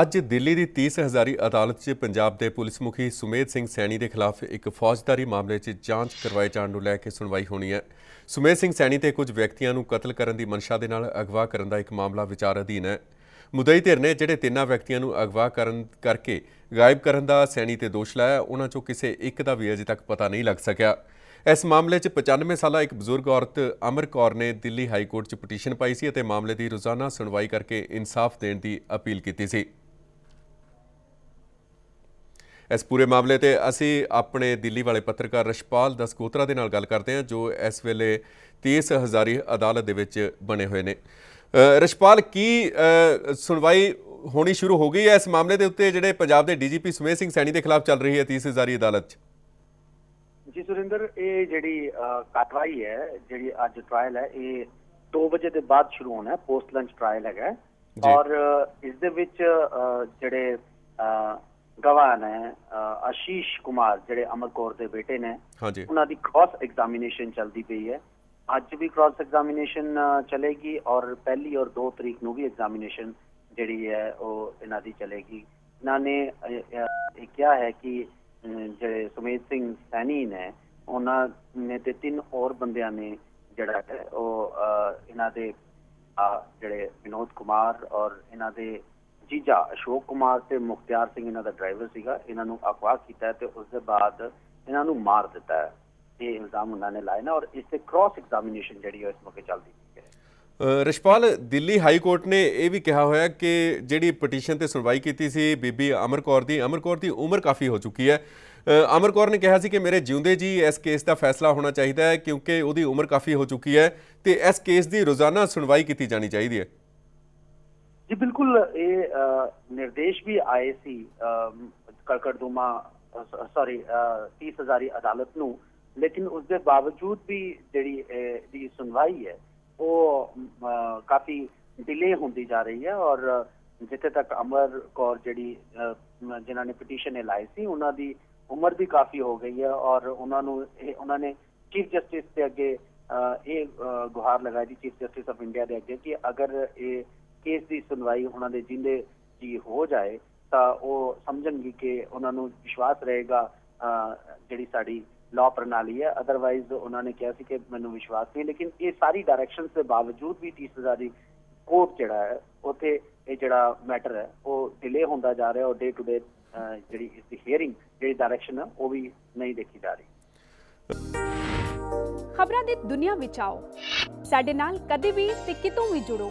ਅੱਜ ਦਿੱਲੀ ਦੀ 30 ਹਜ਼ਾਰੀ ਅਦਾਲਤ 'ਚ ਪੰਜਾਬ ਦੇ ਪੁਲਿਸ ਮੁਖੀ ਸੁਮੇਧ ਸਿੰਘ ਸੈਣੀ ਦੇ ਖਿਲਾਫ ਇੱਕ ਫੌਜਦਾਰੀ ਮਾਮਲੇ 'ਚ ਜਾਂਚ ਕਰਵਾਏ ਜਾਣ ਨੂੰ ਲੈ ਕੇ ਸੁਣਵਾਈ ਹੋਣੀ ਹੈ। ਸੁਮੇਧ ਸਿੰਘ ਸੈਣੀ ਤੇ ਕੁਝ ਵਿਅਕਤੀਆਂ ਨੂੰ ਕਤਲ ਕਰਨ ਦੀ ਮਨਸ਼ਾ ਦੇ ਨਾਲ ਅਗਵਾ ਕਰਨ ਦਾ ਇੱਕ ਮਾਮਲਾ ਵਿਚਾਰ ਅਧੀਨ ਹੈ। ਮੁਦਈ ਧਿਰ ਨੇ ਜਿਹੜੇ ਤਿੰਨਾਂ ਵਿਅਕਤੀਆਂ ਨੂੰ ਅਗਵਾ ਕਰਨ ਕਰਕੇ ਗਾਇਬ ਕਰਨ ਦਾ ਸੈਣੀ ਤੇ ਦੋਸ਼ ਲਾਇਆ, ਉਹਨਾਂ 'ਚੋਂ ਕਿਸੇ ਇੱਕ ਦਾ ਵੀ ਅਜੇ ਤੱਕ ਪਤਾ ਨਹੀਂ ਲੱਗ ਸਕਿਆ। ਇਸ ਮਾਮਲੇ 'ਚ 95 ਸਾਲਾ ਇੱਕ ਬਜ਼ੁਰਗ ਔਰਤ ਅਮਰ ਕੌਰ ਨੇ ਦਿੱਲੀ ਹਾਈ ਕੋਰਟ 'ਚ ਪਟੀਸ਼ਨ ਪਾਈ ਸੀ ਅਤੇ ਮਾਮਲੇ ਦੀ ਰੋਜ਼ਾਨਾ ਸੁਣਵਾਈ ਕਰਕੇ ਇਨਸਾਫ ਦੇਣ ਦੀ ਅਪੀਲ ਕੀਤੀ ਸੀ। ਇਸ ਪੂਰੇ ਮਾਮਲੇ ਤੇ ਅਸੀਂ ਆਪਣੇ ਦਿੱਲੀ ਵਾਲੇ ਪੱਤਰਕਾਰ ਰਸ਼ਪਾਲ ਦਸਕੋਤਰਾ ਦੇ ਨਾਲ ਗੱਲ ਕਰਦੇ ਹਾਂ ਜੋ ਇਸ ਵੇਲੇ 30 ਹਜ਼ਾਰੀ ਅਦਾਲਤ ਦੇ ਵਿੱਚ ਬਣੇ ਹੋਏ ਨੇ। ਰਸ਼ਪਾਲ ਕੀ ਸੁਣਵਾਈ ਹੋਣੀ ਸ਼ੁਰੂ ਹੋ ਗਈ ਹੈ ਇਸ ਮਾਮਲੇ ਦੇ ਉੱਤੇ ਜਿਹੜੇ ਪੰਜਾਬ ਦੇ ਡੀਜੀਪੀ ਸੁਮੇਧ ਸਿੰਘ ਸੈਣੀ ਦੇ ਖਿਲਾਫ ਚੱਲ ਰਹੀ ਹੈ 30 ਹਜ਼ਾਰੀ ਅਦਾਲਤ 'ਚ? ਜੀ ਸੁਰਿੰਦਰ ਇਹ ਜਿਹੜੀ ਕਾਰਵਾਈ ਹੈ ਜਿਹੜੀ ਅੱਜ ਟ੍ਰਾਇਲ ਹੈ ਇਹ 2 ਵਜੇ ਦੇ ਬਾਅਦ ਸ਼ੁਰੂ ਹੋਣਾ ਹੈ ਪੋਸਟ ਲੰਚ ਟ੍ਰਾਇਲ ਹੈਗਾ। ਔਰ ਇਸ ਦੇ ਵਿੱਚ ਜਿਹੜੇ ਗਵਾਹ ਨੇ ਆਸ਼ੀਸ਼ ਕੁਮਾਰ ਜਿਹੜੇ ਅਮਰ ਕੌਰ ਦੇ ਬੇਟੇ ਨੇ ਹਾਂਜੀ। ਉਹਨਾਂ ਦੀ ਕ੍ਰਾਸ ਐਗਜ਼ਾਮੀਨੇਸ਼ਨ ਚੱਲਦੀ ਪਈ ਹੈ। ਅੱਜ ਵੀ ਕ੍ਰਾਸ ਐਗਜ਼ਾਮੀਨੇਸ਼ਨ ਚਲੇਗੀ ਔਰ ਪਹਿਲੀ ਔਰ 2 ਤਰੀਕ ਨੂੰ ਵੀ ਐਗਜ਼ਾਮੀਨੇਸ਼ਨ ਜਿਹੜੀ ਹੈ ਉਹ ਇਹਨਾਂ ਦੀ ਚਲੇਗੀ। ਇਹਨਾਂ ਨੇ ਇਹ ਕਿਹਾ ਹੈ ਕਿ ਜਿਹੜੇ ਸੁਮੇਧ ਸਿੰਘ ਸੈਣੀ ਨੇ ਉਹਨਾਂ ਨੇ ਤੇ ਤਿੰਨ ਹੋਰ ਬੰਦਿਆਂ ਨੇ ਜਿਹੜਾ ਹੈ ਉਹ ਇਹਨਾਂ ਦੇ ਜਿਹੜੇ ਵਿਨੋਦ ਕੁਮਾਰ ਔਰ ਇਹਨਾਂ ਦੇ ਜੀਜਾ ਅਸ਼ੋਕ ਕੁਮਾਰ ਤੇ ਮੁਖਤਿਆਰ ਸਿੰਘ ਇਹਨਾਂ ਦਾ ਡਰਾਈਵਰ ਸੀਗਾ। ਇਹਨਾਂ ਨੂੰ ਅਗਵਾ ਕੀਤਾ ਤੇ ਉਸ ਦੇ ਬਾਅਦ ਇਹਨਾਂ ਨੂੰ ਮਾਰ ਦਿੱਤਾ। ਹੈ ਇਹ ਇਲਜ਼ਾਮ ਉਹਨਾਂ ਨੇ ਲਾਏ ਨੇ ਔਰ ਇਸ ਤੇ ਕ੍ਰਾਸ ਐਗਜ਼ਾਮੀਨੇਸ਼ਨ ਜਿਹੜੀ ਹੈ ਇਸ ਮੌਕੇ ਚੱਲਦੀ ਰਸ਼ਪਾਲ ਦਿੱਲੀ ਹਾਈ ਕੋਰਟ ਨੇ ਇਹ ਵੀ ਕਿਹਾ ਹੋਇਆ ਕਿ ਜਿਹੜੀ ਪਟੀਸ਼ਨ ਤੇ ਸੁਣਵਾਈ ਕੀਤੀ ਸੀ ਬੀਬੀ ਅਮਰ ਕੌਰ ਦੀ, ਅਮਰ ਕੌਰ ਦੀ ਉਮਰ ਕਾਫੀ ਹੋ ਚੁੱਕੀ ਹੈ। ਅਮਰ ਕੌਰ ਨੇ ਕਿਹਾ ਸੀ ਕਿ ਮੇਰੇ ਜਿਉਂਦੇ ਜੀ ਇਸ ਕੇਸ ਦਾ ਫੈਸਲਾ ਹੋਣਾ ਚਾਹੀਦਾ ਹੈ ਕਿਉਂਕਿ ਉਹਦੀ ਉਮਰ ਕਾਫੀ ਹੋ ਚੁੱਕੀ ਹੈ ਤੇ ਇਸ ਕੇਸ ਦੀ ਰੋਜ਼ਾਨਾ ਸੁਣਵਾਈ ਕੀਤੀ ਜਾਣੀ ਚਾਹੀਦੀ ਹੈ। ਜੀ ਬਿਲਕੁਲ ਇਹ ਨਿਰਦੇਸ਼ ਵੀ ਆਏ ਸੀ ਕੜਕੜਦੁਮਾ ਸੌਰੀ 30 ਅਦਾਲਤ ਨੂੰ ਲੇਕਿਨ ਉਸ ਦੇ ਬਾਵਜੂਦ ਵੀ ਜਿਹੜੀ ਦੀ ਸੁਣਵਾਈ ਹੈ ਉਹ ਕਾਫੀ ਡਿਲੇ ਹੁੰਦੀ ਜਾ ਰਹੀ ਹੈ ਔਰ ਜਿੱਥੇ ਤੱਕ ਅਮਰ ਕੌਰ ਜਿਹੜੀ ਅ, ਜਿਨ੍ਹਾਂ ਨੇ ਪਟੀਸ਼ਨ ਇਹ ਲਾਈ ਸੀ ਉਹਨਾਂ ਦੀ ਉਮਰ ਵੀ ਕਾਫੀ ਹੋ ਗਈ ਹੈ ਔਰ ਉਹਨਾਂ ਨੂੰ ਇਹ ਉਹਨਾਂ ਨੇ ਚੀਫ ਜਸਟਿਸ ਦੇ ਅੱਗੇ ਅ, ਇਹ ਗੁਹਾਰ ਲਗਾਈ ਦੀ ਚੀਫ ਜਸਟਿਸ ਆਫ ਇੰਡੀਆ ਦੇ ਅੱਗੇ ਕਿ ਅਗਰ ਇਹ ਕੇਸ ਦੀ ਸੁਣਵਾਈ ਉਹਨਾਂ ਦੇ ਜਿੰਦੇ ਜੀ ਹੋ ਜਾਏ, ਤਾਂ ਉਹ ਸਮਝਣਗੇ ਕਿ ਉਹਨਾਂ ਨੂੰ ਵਿਸ਼ਵਾਸ ਰਹੇਗਾ ਜਿਹੜੀ ਸਾਡੀ ਲਾਅ ਪ੍ਰਣਾਲੀ ਹੈ। ਅਦਰਵਾਈਜ਼ ਉਹਨਾਂ ਨੇ ਕਿਹਾ ਸੀ ਕਿ ਮੈਨੂੰ ਵਿਸ਼ਵਾਸ ਨਹੀਂ, ਲੇਕਿਨ ਇਹ ਸਾਰੀ ਡਾਇਰੈਕਸ਼ਨਸ ਦੇ ਬਾਵਜੂਦ ਵੀ 30000 ਦੀ ਕੋਰਟ ਜਿਹੜਾ ਹੈ, ਉਥੇ ਇਹ ਜਿਹੜਾ ਮੈਟਰ ਹੈ, ਉਹ ਡਿਲੇ ਹੁੰਦਾ ਜਾ ਰਿਹਾ ਔਰ ਡੇ ਟੂ ਡੇ ਜਿਹੜੀ ਇਸ ਦੀ ਹੀਅਰਿੰਗ ਜਿਹੜੀ ਡਾਇਰੈਕਸ਼ਨ ਹੈ, ਉਹ ਵੀ ਨਹੀਂ ਦੇਖੀ ਜਾ ਰਹੀ। ਖਬਰਾਂ ਦੀ ਦੁਨੀਆ ਵਿੱਚ ਆਓ। ਸਾਡੇ ਨਾਲ ਕਦੇ ਵੀ ਤੇ ਕਿਤੋਂ ਵੀ ਜੁੜੋ।